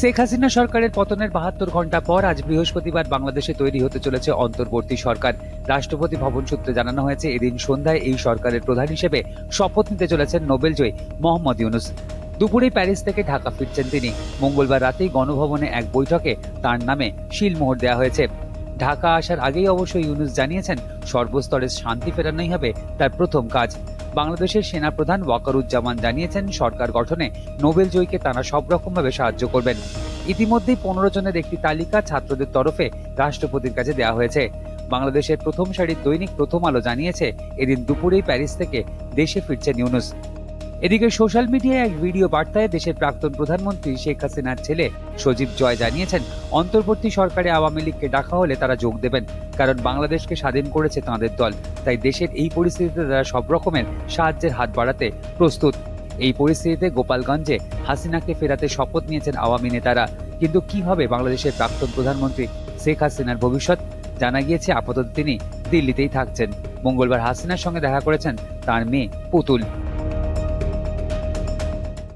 শেখ হাসিনা সরকারের পতনের বাহাত্তর ঘণ্টা পর আজ বৃহস্পতিবার বাংলাদেশে তৈরি হতে চলেছে অন্তর্বর্তী সরকার। রাষ্ট্রপতি ভবন সূত্রে জানানো হয়েছে, এদিন সন্ধ্যায় এই সরকারের প্রধান হিসেবে শপথ নিতে চলেছেন নোবেলজয়ী মোহাম্মদ ইউনুস। দুপুরে প্যারিস থেকে ঢাকা ফিরছেন তিনি। মঙ্গলবার রাতেই গণভবনে এক বৈঠকে তার নামে শিলমোহর দেওয়া হয়েছে। ঢাকা আসার আগেই অবশ্য ইউনুস জানিয়েছেন, সর্বস্তরে শান্তি ফেরানোই হবে তার প্রথম কাজ। বাংলাদেশের সেনাপ্রধান ওয়াকারুজ্জামান জানিয়েছেন, সরকার গঠনে নোবেল জয়ীকে তারা সব রকমভাবে সাহায্য করবেন। ইতিমধ্যেই পনেরো জনের একটি তালিকা ছাত্রদের তরফে রাষ্ট্রপতির কাছে দেওয়া হয়েছে। বাংলাদেশের প্রথম সারির দৈনিক প্রথম আলো জানিয়েছে, এদিন দুপুরেই প্যারিস থেকে দেশে ফিরছেন ইউনুস। এদিকে সোশ্যাল মিডিয়ায় এক ভিডিও বার্তায় দেশের প্রাক্তন প্রধানমন্ত্রী শেখ হাসিনার ছেলে সজীব জয় জানিয়েছেন, অন্তর্বর্তী সরকারে আওয়ামী লীগকে ডাকা হলে তারা যোগ দেবেন, কারণ বাংলাদেশকে স্বাধীন করেছে তাঁদের দল। তাই দেশের এই পরিস্থিতিতে তারা সব রকমের সাহায্যের হাত বাড়াতে প্রস্তুত। এই পরিস্থিতিতে গোপালগঞ্জে হাসিনাকে ফেরাতে শপথ নিয়েছেন আওয়ামী নেতারা। কিন্তু কি হবে বাংলাদেশের প্রাক্তন প্রধানমন্ত্রী শেখ হাসিনার ভবিষ্যৎ? জানা গিয়েছে, আপাতত তিনি দিল্লিতেই থাকছেন। মঙ্গলবার হাসিনার সঙ্গে দেখা করেছেন তার মেয়ে পুতুল।